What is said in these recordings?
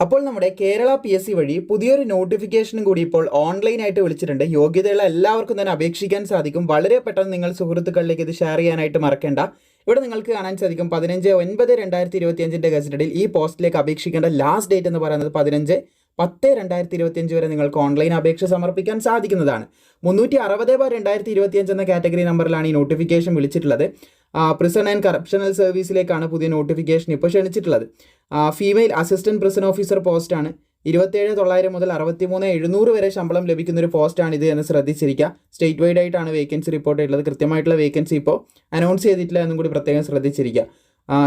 അപ്പോൾ നമ്മുടെ Kerala P S C വഴി പുതിയൊരു നോട്ടിഫിക്കേഷനും കൂടി ഇപ്പോൾ ഓൺലൈനായിട്ട് വിളിച്ചിട്ടുണ്ട്. യോഗ്യതയുള്ള എല്ലാവർക്കും തന്നെ അപേക്ഷിക്കാൻ സാധിക്കും. വളരെ പെട്ടെന്ന് നിങ്ങൾ സുഹൃത്തുക്കളിലേക്ക് ഇത് ഷെയർ ചെയ്യാനായിട്ട് മറക്കേണ്ട. ഇവിടെ നിങ്ങൾക്ക് കാണാൻ സാധിക്കും പതിനഞ്ച് ഒൻപത് രണ്ടായിരത്തി ഇരുപത്തി അഞ്ചിന്റെ ഗസറ്റഡിൽ ഈ പോസ്റ്റിലേക്ക് അപേക്ഷിക്കേണ്ട ലാസ്റ്റ് ഡേറ്റ് എന്ന് പറയുന്നത് പതിനഞ്ച് പത്ത് രണ്ടായിരത്തി ഇരുപത്തിയഞ്ച് വരെ നിങ്ങൾക്ക് ഓൺലൈൻ അപേക്ഷ സമർപ്പിക്കാൻ സാധിക്കുന്നതാണ്. മുന്നൂറ്റി അറുപത് ബാർ രണ്ടായിരത്തി ഇരുപത്തിയഞ്ച് എന്ന കാറ്റഗറി നമ്പറിലാണ് ഈ നോട്ടിഫിക്കേഷൻ വിളിച്ചിട്ടുള്ളത്. പ്രിസൺ ആൻഡ് കറപ്ഷണൽ സർവീസിലേക്കാണ് പുതിയ നോട്ടിഫിക്കേഷൻ ഇപ്പോൾ ക്ഷണിച്ചിട്ടുള്ളത്. ഫീമെയിൽ അസിസ്റ്റന്റ് പ്രിസൺ ഓഫീസർ പോസ്റ്റാണ് ഇരുപത്തേഴ് തൊള്ളായിരം മുതൽ അറുപത്തിമൂന്ന് എഴുന്നൂറ് വരെ ശമ്പളം ലഭിക്കുന്ന ഒരു പോസ്റ്റാണ് ഇത് എന്ന് ശ്രദ്ധിച്ചിരിക്കുക. സ്റ്റേറ്റ് വൈഡ് ആയിട്ടാണ് വേക്കൻസി റിപ്പോർട്ട് ചെയ്തിട്ടുള്ളത് കൃത്യമായിട്ടുള്ള വേക്കൻസി ഇപ്പോൾ അനൗൺസ് ചെയ്തിട്ടില്ല എന്നും കൂടി പ്രത്യേകം ശ്രദ്ധിച്ചിരിക്കുക.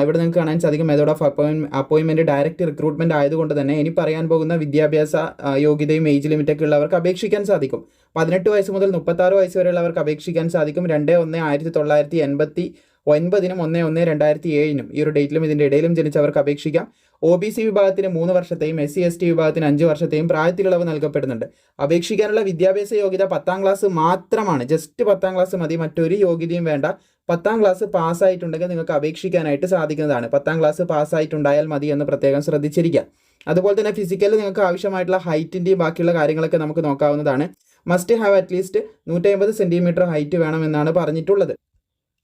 ഇവിടെ നിങ്ങൾക്ക് കാണാൻ സാധിക്കും. മെത്തേഡ് ഓഫ് അപ്പോയിൻമെന്റ് അപ്പോയിൻമെന്റ് ഡയറക്റ്റ് റിക്രൂട്ട്മെന്റ് ആയതുകൊണ്ട് തന്നെ ഇനി പറയാൻ പോകുന്ന വിദ്യാഭ്യാസ യോഗ്യതയും ഏജ് ലിമിറ്റൊക്കെ ഉള്ളവർക്ക് അപേക്ഷിക്കാൻ സാധിക്കും. പതിനെട്ട് വയസ്സ് മുതൽ മുപ്പത്താറ് വയസ്സ് വരെയുള്ളവർക്ക് അപേക്ഷിക്കാൻ സാധിക്കും. രണ്ട് ഒന്ന് ആയിരത്തി തൊള്ളായിരത്തി എൺപത്തി ഒൻപതിനും ഒന്ന് ഒന്ന് രണ്ടായിരത്തി ഏഴിനും ഈ ഒരു ഡേറ്റിലും ഇതിന്റെ ഇടയിലും ജനിച്ചവർക്ക് അപേക്ഷിക്കാം. ഒ ബി സി വിഭാഗത്തിന് മൂന്ന് വർഷത്തെയും എസ് സി എസ് ടി വിഭാഗത്തിന് അഞ്ച് വർഷത്തെയും പ്രായത്തിലിളവ് നൽകപ്പെടുന്നുണ്ട്. അപേക്ഷിക്കാനുള്ള വിദ്യാഭ്യാസ യോഗ്യത പത്താം ക്ലാസ് മാത്രമാണ്. ജസ്റ്റ് പത്താം ക്ലാസ് മതി. മറ്റൊരു യോഗ്യതയും വേണ്ട. പത്താം ക്ലാസ് പാസ്സായിട്ടുണ്ടെങ്കിൽ നിങ്ങൾക്ക് അപേക്ഷിക്കാനായിട്ട് സാധിക്കുന്നതാണ്. പത്താം ക്ലാസ് പാസ്സായിട്ടുണ്ടായാൽ മതി എന്ന് പ്രത്യേകം ശ്രദ്ധിച്ചിരിക്കുക. അതുപോലെ തന്നെ ഫിസിക്കലി നിങ്ങൾക്ക് ആവശ്യമായിട്ടുള്ള ഹൈറ്റിന്റെയും ബാക്കിയുള്ള കാര്യങ്ങളൊക്കെ നമുക്ക് നോക്കാവുന്നതാണ്. മസ്റ്റ് ഹാവ് അറ്റ്ലീസ്റ്റ് നൂറ്റി അമ്പത് സെന്റിമീറ്റർ ഹൈറ്റ് വേണമെന്നാണ് പറഞ്ഞിട്ടുള്ളത്.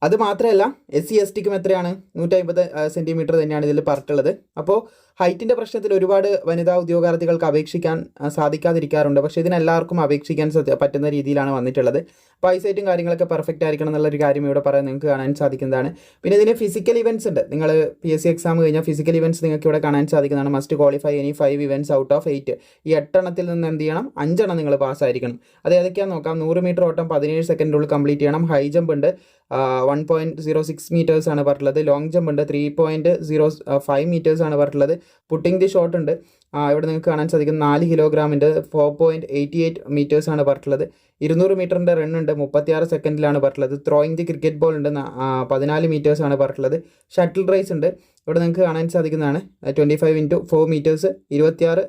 അത് മാത്രമല്ല എസ് സി എസ് ടിക്കും എത്രയാണ്? നൂറ്റി അമ്പത് സെന്റിമീറ്റർ തന്നെയാണ് ഇതിൽ പറഞ്ഞിട്ടുള്ളത്. അപ്പോൾ ഹൈറ്റിന്റെ പ്രശ്നത്തിൽ ഒരുപാട് വനിതാ ഉദ്യോഗാർത്ഥികൾക്ക് അപേക്ഷിക്കാൻ സാധിക്കാതിരിക്കാറുണ്ട്. പക്ഷേ ഇതിനെല്ലാവർക്കും അപേക്ഷിക്കാൻ പറ്റുന്ന രീതിയിലാണ് വന്നിട്ടുള്ളത്. അപ്പോൾ ഐസൈറ്റും കാര്യങ്ങളൊക്കെ പെർഫെക്റ്റ് ആയിരിക്കണം എന്നുള്ളൊരു കാര്യം ഇവിടെ പറയാൻ നിങ്ങൾക്ക് കാണാൻ സാധിക്കുന്നതാണ്. പിന്നെ ഇതിന് ഫിസിക്കൽ ഇവന്റ്സ് ഉണ്ട്. നിങ്ങൾ പി എസ് സി എക്സാം കഴിഞ്ഞാൽ ഫിസിക്കൽ ഇവന്റ്സ് നിങ്ങൾക്ക് ഇവിടെ കാണാൻ സാധിക്കുന്നതാണ്. Must qualify any five events out of eight ഈ എട്ടെണ്ണത്തിൽ നിന്ന് എന്ത് ചെയ്യണം? അഞ്ചെണ്ണം നിങ്ങൾ പാസ്സായിരിക്കണം അത് ഏതൊക്കെയാണെന്ന് നോക്കാം. നൂറ് മീറ്റർ ഓട്ടം പതിനേഴ് സെക്കൻഡിനുള്ളിൽ കംപ്ലീറ്റ് ചെയ്യണം. ഹൈ ജമ്പ് ഉണ്ട്. One point zero six metres ആണ് പറഞ്ഞിട്ടുള്ളത്. ലോങ് ജമ്പ് ഉണ്ട്. Three point zero five metres ആണ് പറഞ്ഞിട്ടുള്ളത്. പുട്ടിംഗ് ദി ഷോട്ട് ഉണ്ട്. ഇവിടെ നിങ്ങൾക്ക് കാണാൻ സാധിക്കും നാല് കിലോഗ്രാമിന്റെ ഫോർ പോയിന്റ് എയ്റ്റി എയ്റ്റ് മീറ്റേഴ്സാണ് പറഞ്ഞിട്ടുള്ളത്. ഇരുന്നൂറ് മീറ്ററിന്റെ റണ്ണുണ്ട് മുപ്പത്തിയാറ് സെക്കൻഡിലാണ് പറഞ്ഞിട്ടുള്ളത്. ത്രോയിങ് ദി ക്രിക്കറ്റ് ബോൾ ഉണ്ട് പതിനാല് മീറ്റേഴ്സാണ് പറഞ്ഞിട്ടുള്ളത്. ഷട്ടിൽ റേസ് ഉണ്ട്. ഇവിടെ നിങ്ങൾക്ക് കാണാൻ സാധിക്കുന്നതാണ്. Twenty five into four metres ഇരുപത്തിയാറ്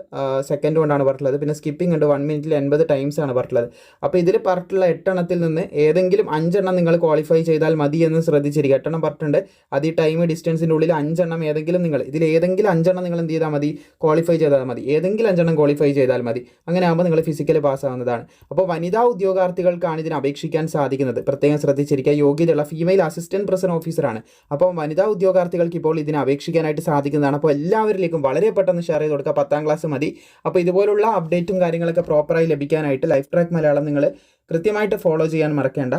സെക്കൻഡ് കൊണ്ടാണ് പറഞ്ഞിട്ടുള്ളത്. പിന്നെ സ്കിപ്പിംഗ് ഉണ്ട് വൺ മിനിറ്റിൽ എൺപത് ടൈംസ് ആണ് പറഞ്ഞിട്ടുള്ളത്. അപ്പോൾ ഇതിൽ പറഞ്ഞിട്ടുള്ള എട്ടെണ്ണത്തിൽ നിന്ന് ഏതെങ്കിലും അഞ്ചെണ്ണം നിങ്ങൾ ക്വാളിഫൈ ചെയ്താൽ മതി എന്ന് ശ്രദ്ധിച്ചിരിക്കുക. എട്ടെണ്ണം പറഞ്ഞിട്ടുണ്ട്. അത് ഈ ടൈം ഡിസ്റ്റൻസിന്റെ ഉള്ളിൽ അഞ്ചെണ്ണം ഏതെങ്കിലും നിങ്ങൾ ഇതിൽ ഏതെങ്കിലും അഞ്ചെണ്ണം നിങ്ങൾ എന്ത് ചെയ്താൽ മതി ക്വാളിഫൈ ചെയ്താൽ മതി. ഏതെങ്കിലും അഞ്ചെണ്ണം ക്വാളിഫൈ ചെയ്താൽ മതി. അങ്ങനെ ആകുമ്പോൾ നിങ്ങൾ ഫിസിക്കൽ പാസ്സാവുന്നതാണ് അപ്പോൾ വനിതാ ഉദ്യോഗാർത്ഥികൾക്കാണ് ഇതിന് അപേക്ഷിക്കാൻ സാധിക്കുന്നത്. പ്രത്യേകം ശ്രദ്ധിച്ചിരിക്കുക. യോഗ്യതയുള്ള ഫീമെയിൽ അസിസ്റ്റന്റ് പ്രസൻ ഓഫീസറാണ് അപ്പോൾ വനിതാ ഉദ്യോഗാർത്ഥികൾക്ക് ഇപ്പോൾ ഇതിന് അപേക്ഷിക്കാനായിട്ട് സാധിക്കുന്നതാണ്. അപ്പോൾ എല്ലാവരിലേക്കും വളരെ പെട്ടെന്ന് ഷെയർ ചെയ്ത് കൊടുക്കുക. പത്താം ക്ലാസ് മതി. അപ്പോൾ ഇതുപോലുള്ള അപ്ഡേറ്റും കാര്യങ്ങളൊക്കെ പ്രോപ്പറായി ലഭിക്കാനായിട്ട് ലൈഫ് ട്രാക്ക് മലയാളം നിങ്ങൾ കൃത്യമായിട്ട് ഫോളോ ചെയ്യാൻ മറക്കേണ്ട.